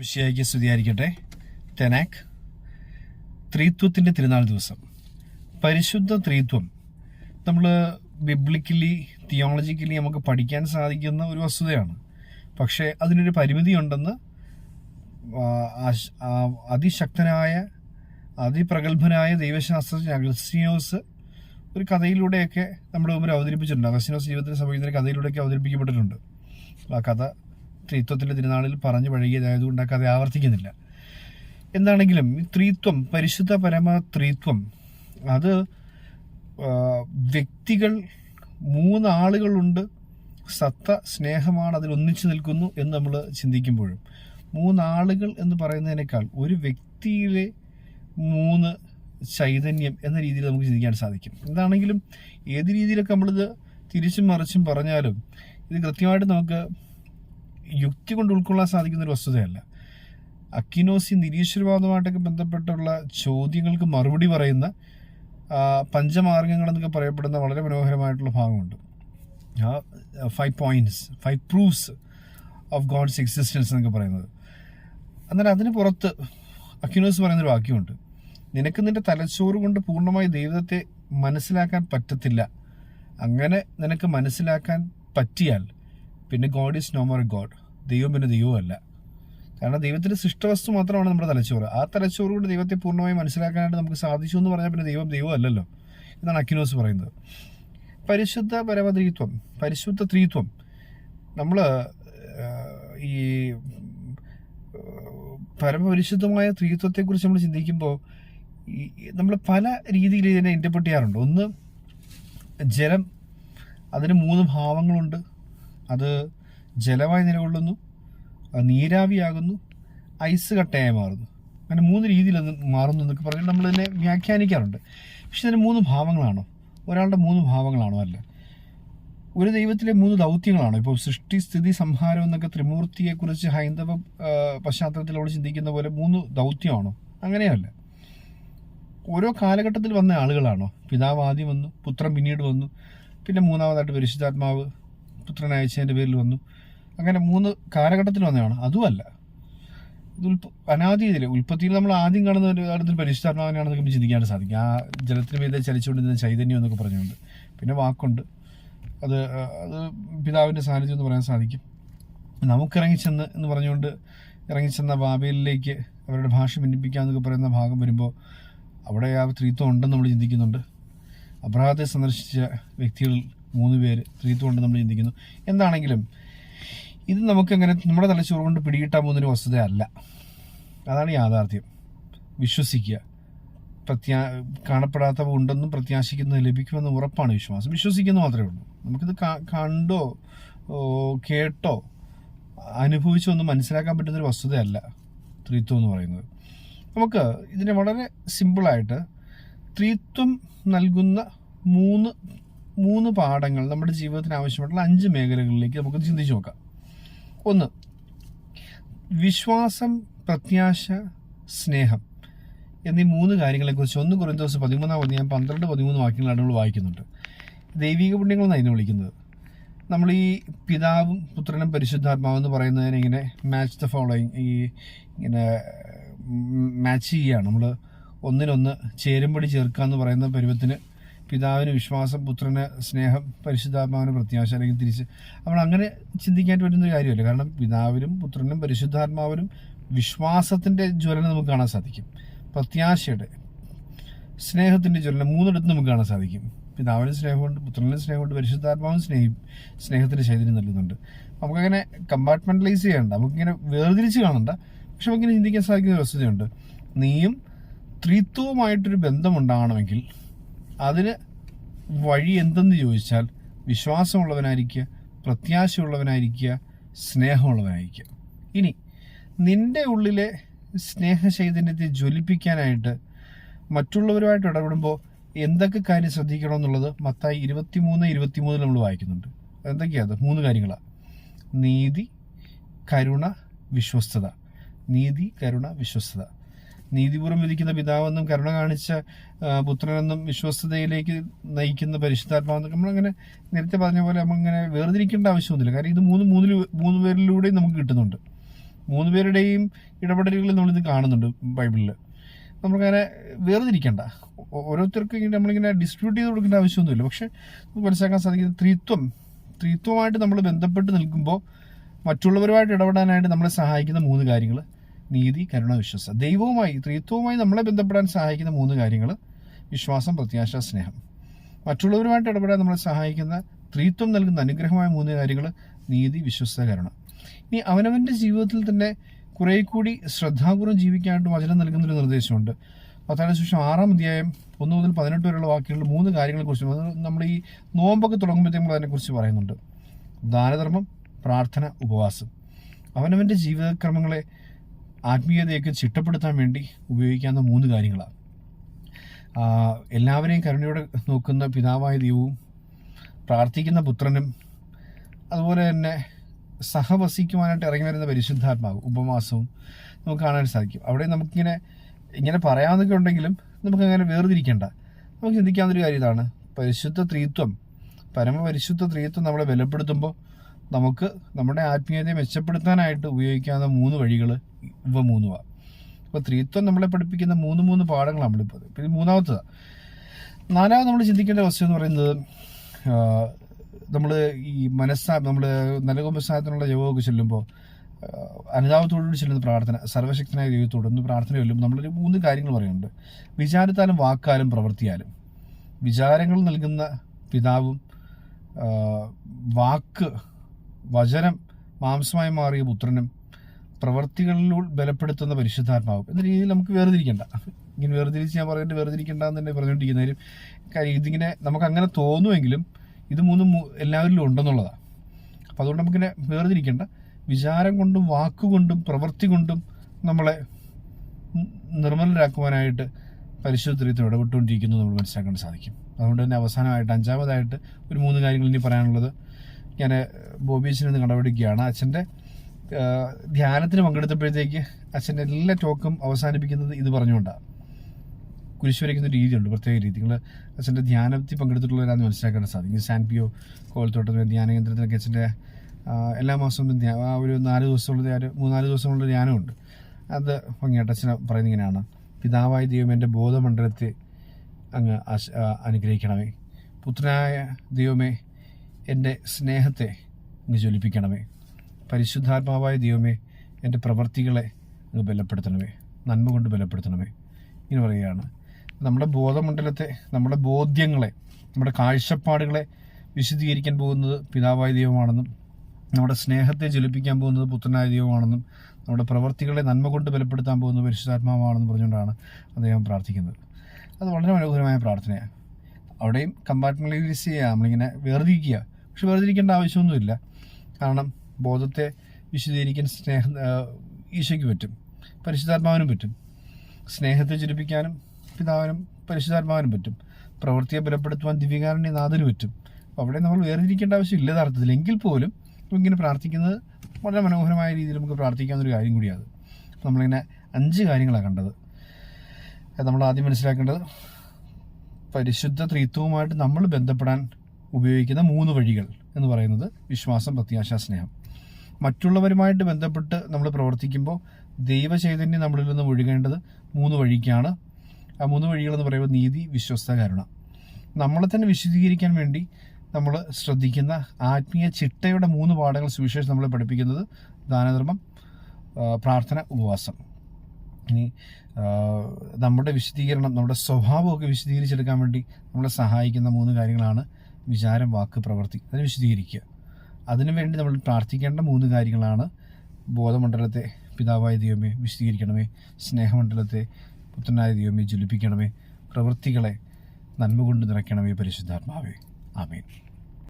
വിഷയയ്ക്ക് സ്തുതിയായിരിക്കട്ടെ. തെനാക് ത്രീത്വത്തിന്റെ തിരുനാൾ ദിവസം. പരിശുദ്ധ ത്രീത്വം. നമ്മൾ ബിബ്ലിക്കലി തിയോളജിക്കലി നമുക്ക് പഠിക്കാൻ സാധിക്കുന്ന ഒരു വസ്തുതയാണ്. പക്ഷേ അതിനൊരു പരിമിതിയുണ്ടെന്ന് അതിശക്തനായ അതിപ്രഗത്ഭനായ ദൈവശാസ്ത്രജ്ഞ അഗസ്റ്റിനോസ് ഒരു കഥയിലൂടെയൊക്കെ നമ്മുടെ മുമ്പിൽ അവതരിപ്പിച്ചിട്ടുണ്ട്. അഗസ്റ്റിനോസ് ജീവിതത്തിന് സംഭവിക്കുന്ന കഥയിലൂടെയൊക്കെ അവതരിപ്പിക്കപ്പെട്ടിട്ടുണ്ട്. ആ കഥ ത്രീത്വത്തിന്റെ തിരുനാളിൽ പറഞ്ഞു പഴകിയതായതുകൊണ്ട് ആ കഥ ആവർത്തിക്കുന്നില്ല. എന്താണെങ്കിലും ഈ ത്രീത്വം പരിശുദ്ധ പരമ ത്രീത്വം അത് വ്യക്തികൾ മൂന്നാളുകളുണ്ട് സത്ത സ്നേഹമാണ് അതിൽ ഒന്നിച്ചു നിൽക്കുന്നു എന്ന് നമ്മൾ ചിന്തിക്കുമ്പോഴും മൂന്നാളുകൾ എന്ന് പറയുന്നതിനേക്കാൾ ഒരു വ്യക്തിയിലെ മൂന്ന് ചൈതന്യം എന്ന രീതിയിൽ നമുക്ക് ചിന്തിക്കാൻ സാധിക്കും. എന്താണെങ്കിലും ഏത് രീതിയിലൊക്കെ നമ്മളിത് തിരിച്ചും മറിച്ചും പറഞ്ഞാലും ഇത് കൃത്യമായിട്ട് നമുക്ക് യുക്തി കൊണ്ട് ഉൾക്കൊള്ളാൻ സാധിക്കുന്ന ഒരു വസ്തുതയല്ല. അക്കിനോസി നിരീശ്വരവാദമായിട്ടൊക്കെ ബന്ധപ്പെട്ടുള്ള ചോദ്യങ്ങൾക്ക് മറുപടി പറയുന്ന പഞ്ചമാർഗങ്ങളെന്നൊക്കെ പറയപ്പെടുന്ന വളരെ മനോഹരമായിട്ടുള്ള ഭാഗമുണ്ട്. ആ five points five proofs of god's existence എന്നൊക്കെ പറയുന്നത്. എന്നാൽ അതിന് പുറത്ത് അക്യുനോസ് പറയുന്നൊരു വാക്യമുണ്ട്. നിനക്ക് നിന്റെ തലച്ചോറ് കൊണ്ട് പൂർണമായി ദൈവത്തെ മനസ്സിലാക്കാൻ പറ്റത്തില്ല. അങ്ങനെ നിനക്ക് മനസ്സിലാക്കാൻ പറ്റിയാൽ പിന്നെ god is no more god ദൈവം പിന്നെ ദൈവമല്ല. കാരണം ദൈവത്തിന്റെ സൃഷ്ടവസ്തു മാത്രമാണ് നമ്മുടെ തലച്ചോറ്. ആ തലച്ചോറ് കൊണ്ട് ദൈവത്തെ പൂർണമായി മനസ്സിലാക്കാനായിട്ട് നമുക്ക് സാധിച്ചു എന്ന് പറഞ്ഞാൽ പിന്നെ ദൈവം ദൈവമല്ലല്ലോ എന്നാണ് അക്കിനോസ് പറയുന്നത്. പരിശുദ്ധ പരമത്രീത്വം പരിശുദ്ധ ത്രീത്വം. നമ്മൾ ഈ പരമപരിശുദ്ധമായ ത്രീത്വത്തെക്കുറിച്ച് നമ്മൾ ചിന്തിക്കുമ്പോൾ നമ്മൾ പല രീതിയിൽ ഇതിനെ ഇന്റർപ്രറ്റ് ചെയ്യാറുണ്ട്. ഒന്ന് ജലം അതിന് മൂന്ന് ഭാവങ്ങളുണ്ട്. അത് ജലമായി നിലകൊള്ളുന്നു നീരാവിയാകുന്നു ഐസ് കട്ടയായി മാറുന്നു. അങ്ങനെ മൂന്ന് രീതിയിൽ അത് മാറുന്നു എന്നൊക്കെ പറഞ്ഞിട്ട് നമ്മൾ ഇതിനെ വ്യാഖ്യാനിക്കാറുണ്ട്. പക്ഷെ ഇതിന് മൂന്ന് ഭാവങ്ങളാണോ? ഒരാളുടെ മൂന്ന് ഭാവങ്ങളാണോ അല്ല? ഒരു ദൈവത്തിലെ മൂന്ന് ദൗത്യങ്ങളാണോ? ഇപ്പോൾ സൃഷ്ടി സ്ഥിതി സംഹാരം എന്നൊക്കെ ത്രിമൂർത്തിയെക്കുറിച്ച് ഹൈന്ദവ നമ്മൾ ചിന്തിക്കുന്ന പോലെ മൂന്ന് ദൗത്യമാണോ? അങ്ങനെയല്ല. ഓരോ കാലഘട്ടത്തിൽ വന്ന ആളുകളാണോ? പിതാവ് ആദ്യം വന്നു പുത്രൻ പിന്നീട് വന്നു പിന്നെ മൂന്നാമതായിട്ട് പരിശുദ്ധാത്മാവ് പുത്രൻ അയച്ചതിന്റെ പേരിൽ വന്നു. അങ്ങനെ മൂന്ന് കാലഘട്ടത്തിൽ വന്നതാണ്. അതുമല്ല ഇത് ഉൽപ്പ ഇതിൽ ഉൽപ്പത്തിയിൽ നമ്മൾ ആദ്യം കാണുന്ന ഒരു കാര്യത്തിൽ പരിശുദ്ധാത്മാവിനാണെന്ന് നമുക്ക് ചിന്തിക്കാൻ സാധിക്കും. ആ ജലത്തിന് മീതെ ചലിച്ചുകൊണ്ടിരുന്ന ചൈതന്യം എന്നൊക്കെ പറഞ്ഞുകൊണ്ട്. പിന്നെ വാക്കുണ്ട്. അത് അത് പിതാവിന്റെ സാന്നിധ്യം എന്ന് പറയാൻ സാധിക്കും. നമുക്കിറങ്ങിച്ചെന്ന് എന്ന് പറഞ്ഞുകൊണ്ട് ഇറങ്ങിച്ചെന്ന ബാബയിലേക്ക് അവരുടെ ഭാഷ ഭിന്നിപ്പിക്കാമെന്നൊക്കെ പറയുന്ന ഭാഗം വരുമ്പോൾ അവിടെ ആ ത്രീത്വം ഉണ്ടെന്ന് നമ്മൾ ചിന്തിക്കുന്നുണ്ട്. അബ്രഹത്തെ സന്ദർശിച്ച വ്യക്തികളിൽ മൂന്ന് പേര് ത്രീത്വം ഉണ്ടെന്ന് നമ്മൾ ചിന്തിക്കുന്നു. എന്താണെങ്കിലും ഇത് നമുക്കങ്ങനെ നമ്മുടെ തലച്ചോറ് കൊണ്ട് പിടികിട്ടാൻ പോകുന്നൊരു വസ്തുതയല്ല അതാണ് യാഥാർത്ഥ്യം. വിശ്വസിക്കുക. പ്രത്യാ കാണപ്പെടാത്തവ ഉണ്ടെന്നും പ്രത്യാശിക്കുന്നത് ലഭിക്കുമെന്ന് ഉറപ്പാണ് വിശ്വാസം. വിശ്വസിക്കുന്നത് മാത്രമേ ഉള്ളൂ. നമുക്കിത് കണ്ടോ കേട്ടോ അനുഭവിച്ചോ ഒന്നും മനസ്സിലാക്കാൻ പറ്റുന്നൊരു വസ്തുതയല്ല ത്രിത്വം എന്ന് പറയുന്നത്. നമുക്ക് ഇതിനെ വളരെ സിമ്പിളായിട്ട് ത്രിത്വം നൽകുന്ന മൂന്ന് മൂന്ന് പാഠങ്ങൾ നമ്മുടെ ജീവിതത്തിന് ആവശ്യമായിട്ടുള്ള അഞ്ച് മേഖലകളിലേക്ക് നമുക്ക് ചിന്തിച്ചു നോക്കാം. ഒന്ന് വിശ്വാസം പ്രത്യാശ സ്നേഹം എന്നീ മൂന്ന് കാര്യങ്ങളെക്കുറിച്ച് ഒന്ന് കുറേ ദിവസം പതിമൂന്നാം അധ്യായം പന്ത്രണ്ട് പതിമൂന്ന് വാക്യങ്ങളാണ് നമ്മൾ വായിക്കുന്നുണ്ട്. ദൈവിക പുണ്യങ്ങൾ എന്നാണ് ഇതിനെ വിളിക്കുന്നത്. നമ്മൾ ഈ പിതാവും പുത്രനും പരിശുദ്ധാത്മാവെന്ന് പറയുന്നതിനെ ഇങ്ങനെ മാച്ച് ദ ഫോളോയിങ് ഈ ഇങ്ങനെ മാച്ച് ചെയ്യുകയാണ്. നമ്മൾ ഒന്നിനൊന്ന് ചേരുംപടി ചേർക്കുക എന്ന് പറയുന്ന പരുവത്തിന് പിതാവിന് വിശ്വാസം പുത്രന് സ്നേഹം പരിശുദ്ധാത്മാവിന് പ്രത്യാശ അല്ലെങ്കിൽ തിരിച്ച് അപ്പോൾ അങ്ങനെ ചിന്തിക്കാൻ പറ്റുന്ന ഒരു കാര്യമല്ല. കാരണം പിതാവിനും പുത്രനും പരിശുദ്ധാത്മാവിനും വിശ്വാസത്തിന്റെ ജ്വലനം നമുക്ക് കാണാൻ സാധിക്കും. പ്രത്യാശയുടെ സ്നേഹത്തിന്റെ ജ്വലനം മൂന്നിടത്ത് നമുക്ക് കാണാൻ സാധിക്കും. പിതാവിന് സ്നേഹമുണ്ട് പുത്രനും സ്നേഹമുണ്ട് പരിശുദ്ധാത്മാവും സ്നേഹം സ്നേഹത്തിന്റെ ചൈതന്യം നൽകുന്നുണ്ട്. നമുക്കങ്ങനെ കമ്പാർട്ട്മെന്റലൈസ് ചെയ്യണ്ട. നമുക്കിങ്ങനെ വേർതിരിച്ച് കാണണ്ട. പക്ഷെ നമുക്കിങ്ങനെ ചിന്തിക്കാൻ സാധിക്കുന്ന ഒരു വസ്തുതയുണ്ട്. നീയും ത്രിത്വവുമായിട്ടൊരു ബന്ധമുണ്ടാകണമെങ്കിൽ അതിന് വഴി എന്തെന്ന് ചോദിച്ചാൽ വിശ്വാസമുള്ളവനായിരിക്കുക പ്രത്യാശയുള്ളവനായിരിക്കുക സ്നേഹമുള്ളവനായിരിക്കുക. ഇനി നിന്റെ ഉള്ളിലെ സ്നേഹചൈതന്യത്തെ ജ്വലിപ്പിക്കാനായിട്ട് മറ്റുള്ളവരുമായിട്ട് ഇടപെടുമ്പോൾ എന്തൊക്കെ കാര്യം ശ്രദ്ധിക്കണം എന്നുള്ളത് മത്തായി ഇരുപത്തിമൂന്ന് ഇരുപത്തിമൂന്നിൽ നമ്മൾ വായിക്കുന്നുണ്ട്. എന്തൊക്കെയാണ് മൂന്ന് കാര്യങ്ങളാണ് നീതി കരുണ വിശ്വസ്തത. നീതി കരുണ വിശ്വസ്തത. നീതിപൂർവം വിധിക്കുന്ന പിതാവെന്നും കരുണ കാണിച്ച പുത്രനെന്നും വിശ്വസ്തതയിലേക്ക് നയിക്കുന്ന പരിശുദ്ധാത്മാവെന്നും നമ്മളങ്ങനെ നേരത്തെ പറഞ്ഞ പോലെ നമ്മളിങ്ങനെ വേർതിരിക്കേണ്ട ആവശ്യമൊന്നുമില്ല. കാരണം ഇത് മൂന്ന് മൂന്നിൽ മൂന്ന് പേരിലൂടെയും നമുക്ക് കിട്ടുന്നുണ്ട്. മൂന്ന് പേരുടെയും ഇടപെടലുകൾ നമ്മളിത് കാണുന്നുണ്ട് ബൈബിളിൽ നമുക്കങ്ങനെ വേർതിരിക്കേണ്ട. ഓരോരുത്തർക്കും ഇങ്ങനെ നമ്മളിങ്ങനെ ഡിസ്ട്രിബ്യൂട്ട് ചെയ്ത് കൊടുക്കേണ്ട ആവശ്യമൊന്നുമില്ല. പക്ഷെ നമുക്ക് മനസ്സിലാക്കാൻ സാധിക്കുന്നത് ത്രിത്വം ത്രിത്വമായിട്ട് നമ്മൾ ബന്ധപ്പെട്ട് നിൽക്കുമ്പോൾ മറ്റുള്ളവരുമായിട്ട് ഇടപെടാനായിട്ട് നമ്മളെ സഹായിക്കുന്ന മൂന്ന് കാര്യങ്ങൾ നീതി കരുണ വിശ്വാസം ദൈവവുമായി ത്രിത്വവുമായി നമ്മളെ ബന്ധപ്പെടാൻ സഹായിക്കുന്ന മൂന്ന് കാര്യങ്ങൾ. വിശ്വാസം പ്രത്യാശ സ്നേഹം. മറ്റുള്ളവരുമായിട്ട് ഇടപെടാൻ നമ്മളെ സഹായിക്കുന്ന ത്രിത്വം നൽകുന്ന അനുഗ്രഹമായ മൂന്ന് കാര്യങ്ങൾ. നീതി വിശ്വസ്ത കരുണ. ഇനി അവനവന്റെ ജീവിതത്തിൽ തന്നെ കുറേ കൂടി ശ്രദ്ധാപൂർവം ജീവിക്കാനായിട്ട് വചനം നൽകുന്നൊരു നിർദ്ദേശമുണ്ട്. പത്താം ശേഷം ആറാം അധ്യായം ഒന്ന് മുതൽ പതിനെട്ട് വരെയുള്ള വാക്യങ്ങളിൽ മൂന്ന് കാര്യങ്ങളെ കുറിച്ച് നമ്മൾ ഈ നോമ്പൊക്കെ തുടങ്ങുമ്പോഴത്തേക്കും അതിനെക്കുറിച്ച് പറയുന്നുണ്ട്. ദാനധർമ്മം പ്രാർത്ഥന ഉപവാസം. അവനവന്റെ ജീവിതക്രമങ്ങളെ ആത്മീയതയൊക്കെ ചിട്ടപ്പെടുത്താൻ വേണ്ടി ഉപയോഗിക്കാവുന്ന മൂന്ന് കാര്യങ്ങളാണ് എല്ലാവരെയും കരുണയോടെ നോക്കുന്ന പിതാവായ ദൈവവും പ്രാർത്ഥിക്കുന്ന പുത്രനും അതുപോലെ തന്നെ സഹവസിക്കുവാനായിട്ട് ഇറങ്ങി വരുന്ന പരിശുദ്ധാത്മാവ് ഉപവാസവും നമുക്ക് കാണാൻ സാധിക്കും. അവിടെ നമുക്കിങ്ങനെ ഇങ്ങനെ പറയാമെന്നൊക്കെ ഉണ്ടെങ്കിലും നമുക്കങ്ങനെ വേർതിരിക്കേണ്ട. നമുക്ക് ചിന്തിക്കാവുന്നൊരു കാര്യം ഇതാണ്. പരിശുദ്ധ ത്രീത്വം പരമപരിശുദ്ധ ത്രീത്വം നമ്മളെ ബലപ്പെടുത്തുമ്പോൾ നമുക്ക് നമ്മുടെ ആത്മീയതയെ മെച്ചപ്പെടുത്താനായിട്ട് ഉപയോഗിക്കാവുന്ന മൂന്ന് വഴികൾ ഇവ മൂന്നുമാണ് ഇപ്പോൾ ത്രീത്വം നമ്മളെ പഠിപ്പിക്കുന്ന മൂന്ന് മൂന്ന് പാഠങ്ങളാണ് നമ്മളിപ്പോൾ പിന്നെ മൂന്നാമത്തതാണ് നാലാമത് നമ്മൾ ചിന്തിക്കേണ്ട വസ്തു എന്ന് പറയുന്നത് നമ്മൾ ഈ മനസ്സാ നമ്മൾ നരകോപസായത്തിനുള്ള ജവമൊക്കെ ചെല്ലുമ്പോൾ അനുതാപത്തോടുകൂടി ചെല്ലുന്ന പ്രാർത്ഥന സർവശക്തനായ ദൈവത്തോട് ഒന്ന് പ്രാർത്ഥന ചെല്ലുമ്പോൾ നമ്മളൊരു മൂന്ന് കാര്യങ്ങൾ പറയുന്നുണ്ട്. വിചാരത്താലും വാക്കാലും പ്രവർത്തിയാലും. വിചാരങ്ങൾ നൽകുന്ന പിതാവും വാക്ക് വചനം മാംസമായി മാറിയ പുത്രനും പ്രവർത്തികളിലൂടെ ബലപ്പെടുത്തുന്ന പരിശുദ്ധാത്മാവും. എന്ന രീതിയിൽ നമുക്ക് വേർതിരിക്കേണ്ട. ഇങ്ങനെ വേർതിരിച്ച് ഞാൻ പറഞ്ഞിട്ട് വേർതിരിക്കേണ്ട എന്ന് തന്നെ പറഞ്ഞുകൊണ്ടിരിക്കുന്നതിലും കാര്യം ഇതിങ്ങനെ നമുക്ക് അങ്ങനെ തോന്നുമെങ്കിലും ഇത് മൂന്നും എല്ലാവരിലും ഉണ്ടെന്നുള്ളതാണ്. അപ്പം അതുകൊണ്ട് നമുക്കിങ്ങനെ വേർതിരിക്കേണ്ട. വിചാരം കൊണ്ടും വാക്കുകൊണ്ടും പ്രവൃത്തി കൊണ്ടും നമ്മളെ നിർമ്മലരാക്കുവാനായിട്ട് പരിശുദ്ധത്തിൽ ഇടപെട്ടുകൊണ്ടിരിക്കുന്നു നമ്മൾ മനസ്സിലാക്കാൻ സാധിക്കും. അതുകൊണ്ട് തന്നെ അവസാനമായിട്ട് അഞ്ചാമതായിട്ട് ഒരു മൂന്ന് കാര്യങ്ങൾ ഇനി പറയാനുള്ളത്. ഞാൻ ബോബീച്ചിൽ നിന്ന് കടപിടിക്കുകയാണ് അച്ഛന്റെ ധ്യാനത്തിന് പങ്കെടുത്തപ്പോഴത്തേക്ക് അച്ഛന്റെ എല്ലാ ടോക്കും അവസാനിപ്പിക്കുന്നത് ഇത് പറഞ്ഞുകൊണ്ടാണ് കുരിശുവരയ്ക്കുന്ന രീതിയുണ്ട് പ്രത്യേക രീതി. നിങ്ങൾ അച്ഛന്റെ ധ്യാനത്തിൽ പങ്കെടുത്തിട്ടുള്ളവരാന്ന് മനസ്സിലാക്കാൻ സാധിക്കും സാൻ പിയോ കോലത്തോട്ടം ധ്യാന കേന്ദ്രത്തിലൊക്കെ അച്ഛന്റെ എല്ലാ മാസവും ആ ഒരു നാല് ദിവസമുള്ള ധ്യാനം മൂന്നാൽ ദിവസമുള്ള ധ്യാനമുണ്ട്. അത് ഭംഗിയായിട്ട് അച്ഛനെ പറയുന്നത് ഇങ്ങനെയാണ്. പിതാവായ ദൈവം എന്റെ ബോധമണ്ഡലത്തെ അങ്ങ് അനുഗ്രഹിക്കണമേ. പുത്രനായ ദൈവമേ എന്റെ സ്നേഹത്തെ അങ്ങ് ജ്വലിപ്പിക്കണമേ. പരിശുദ്ധാത്മാവായ ദൈവമേ എന്റെ പ്രവൃത്തികളെ അങ്ങ് ബലപ്പെടുത്തണമേ. നന്മ കൊണ്ട് ബലപ്പെടുത്തണമേ. ഇങ്ങനെ പറയുകയാണ്. നമ്മുടെ ബോധമണ്ഡലത്തെ നമ്മുടെ ബോധ്യങ്ങളെ നമ്മുടെ കാഴ്ചപ്പാടുകളെ വിശദീകരിക്കാൻ പോകുന്നത് പിതാവായ ദൈവമാണെന്നും നമ്മുടെ സ്നേഹത്തെ ജ്വലിപ്പിക്കാൻ പോകുന്നത് പുത്രനായ ദൈവമാണെന്നും നമ്മുടെ പ്രവർത്തികളെ നന്മ കൊണ്ട് ബലപ്പെടുത്താൻ പോകുന്നത് പരിശുദ്ധാത്മാവാണെന്ന് പറഞ്ഞുകൊണ്ടാണ് അദ്ദേഹം പ്രാർത്ഥിക്കുന്നത്. അത് വളരെ മനോഹരമായ പ്രാർത്ഥനയാണ്. അവിടെയും കമ്പാർട്ട്മെന്റലൈസ് ചെയ്യുക നമ്മളിങ്ങനെ വേർതിരിക്കുക. പക്ഷെ വേർതിരിക്കേണ്ട ആവശ്യമൊന്നുമില്ല. കാരണം ബോധത്തെ വിശദീകരിക്കാൻ സ്നേഹം ഈശോയ്ക്ക് പറ്റും. പരിശുദ്ധാത്മാവിനും പറ്റും. സ്നേഹത്തെ ചിരിപ്പിക്കാനും പിതാവിനും പരിശുദ്ധാത്മാവിനും പറ്റും. പ്രവൃത്തിയെ ബലപ്പെടുത്തുവാൻ ദിവ്യകാരന്റെ നാഥന് പറ്റും. അവിടെ നമ്മൾ വേർതിരിക്കേണ്ട ആവശ്യമില്ല യഥാർത്ഥത്തിൽ. എങ്കിൽ പോലും ഇങ്ങനെ പ്രാർത്ഥിക്കുന്നത് വളരെ മനോഹരമായ രീതിയിൽ നമുക്ക് പ്രാർത്ഥിക്കാവുന്ന ഒരു കാര്യം കൂടിയാണ്. നമ്മളിങ്ങനെ അഞ്ച് കാര്യങ്ങളാണ് കണ്ടത്. നമ്മൾ ആദ്യം മനസ്സിലാക്കേണ്ടത് പരിശുദ്ധ ത്രിത്വവുമായിട്ട് നമ്മൾ ബന്ധപ്പെടാൻ ഉപയോഗിക്കുന്ന മൂന്ന് വഴികൾ എന്ന് പറയുന്നത് വിശ്വാസം പ്രത്യാശ സ്നേഹം. മറ്റുള്ളവരുമായിട്ട് ബന്ധപ്പെട്ട് നമ്മൾ പ്രവർത്തിക്കുമ്പോൾ ദൈവചൈതന്യം നമ്മളിൽ നിന്ന് ഒഴുകേണ്ടത് മൂന്ന് വഴിക്കാണ്. ആ മൂന്ന് വഴികളെന്ന് പറയുമ്പോൾ നീതി വിശ്വസ്ത കരുണ. നമ്മളെ തന്നെ വിശദീകരിക്കാൻ വേണ്ടി നമ്മൾ ശ്രദ്ധിക്കുന്ന ആത്മീയ ചിട്ടയുടെ മൂന്ന് പാഠങ്ങൾ സുവിശേഷം നമ്മളെ പഠിപ്പിക്കുന്നത് ദാനധർമ്മം പ്രാർത്ഥന ഉപവാസം. ഇനി നമ്മുടെ വിശദീകരണം നമ്മുടെ സ്വഭാവമൊക്കെ വിശദീകരിച്ചെടുക്കാൻ വേണ്ടി നമ്മളെ സഹായിക്കുന്ന മൂന്ന് കാര്യങ്ങളാണ് വിചാരം വാക്ക് പ്രവർത്തി അതിനെ വിശദീകരിക്കുക. അതിനുവേണ്ടി നമ്മൾ പ്രാർത്ഥിക്കേണ്ട മൂന്ന് കാര്യങ്ങളാണ്. ബോധമണ്ഡലത്തെ പിതാവായ ദൈവമേ വിശദീകരിക്കണമേ. സ്നേഹമണ്ഡലത്തെ പുത്രനായ ദൈവമേ ജ്വലിപ്പിക്കണമേ. പ്രവൃത്തികളെ നന്മ കൊണ്ട് നിറയ്ക്കണമേ പരിശുദ്ധാത്മാവേ. ആമേൻ.